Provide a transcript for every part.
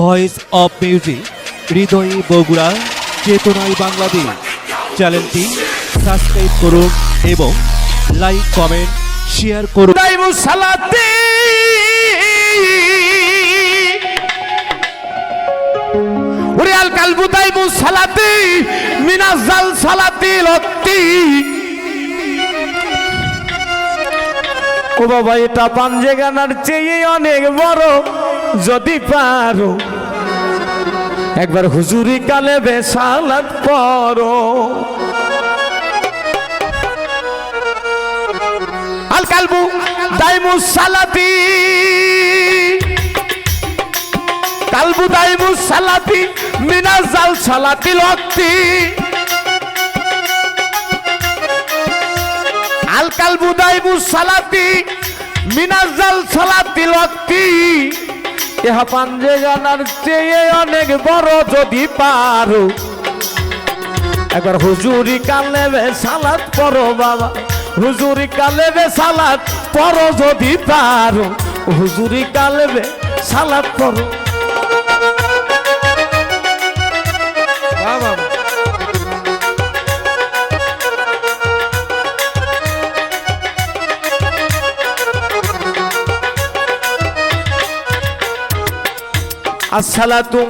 Voice of music, হৃদয়ে বগুড়া, চেতনায় বাংলাদেশ। চ্যানেলটি সাবস্ক্রাইব করুন এবং লাইক, কমেন্ট, শেয়ার করুন। আল কালবু দাইমু সালাতি, মিনাজাল সালাতি লত্তি। ও বাবা, এটা পাঞ্জে গানার চেয়ে অনেক বড়। যদি পারো, একবার হুজুরি কালে বেসালাত পড়ো। আল কালবু দাইমু সালাতি। কালবু দাইমু সালাতি মিনাজাল সালাতি লক্তি আল কালবু দাইমু সালাতি মিনাজাল সালাতি লক্তি ইহা পাঞ্জে গানার চেয়ে অনেক বড় যদি পারো। একবার হুজুরি কালেবে সালাত পড়ো বাবা। হুজুরি কালেবে সালাত পড়ো যদি পারো। হুজুরি কালেবে সালাত পড়ো। আসসালাতু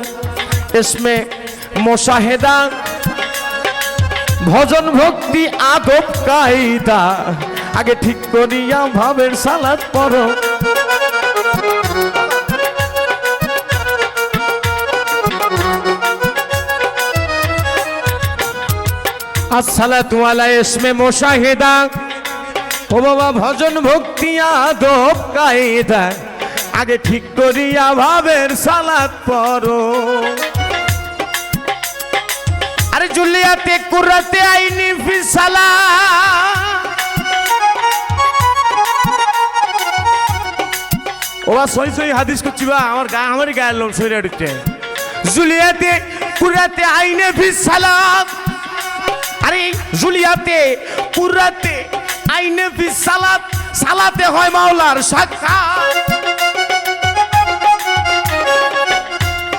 ইসমে মোশাহেদা, ভজন ভক্তি আদব কায়দা। আগে ঠিক করিয়া ভাবের সালাত পড়ো। আসসালাতু ইসমে মুশাহিদা, ও বাবা, ভজন ভক্তি আদব কায়দা। আগে ঠিক করিয়া ভাবের সালাত পড়ো। আরে জুলিয়াতে কুরাতে আইনি ফিসালা ওরা সই সই হাদিস করছি বা, আমার গা, আমারই গায়ের লোক সই উঠছে। জুলিয়াতে কুরাতে আইনে ফিসালা আরে জুলিয়াতে কুরাতে আইনে ফিসালাত সালাতে হয় মাওলার সাক্ষাৎ।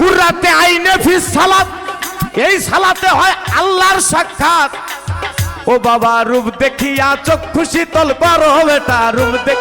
কুরাতে আইনে ফিস সালাত। এই সালাতে হয় আল্লাহর সাক্ষাৎ। ও বাবা, রূপ দেখিয়া খুশি শীতল করো বেটা রূপ দেখ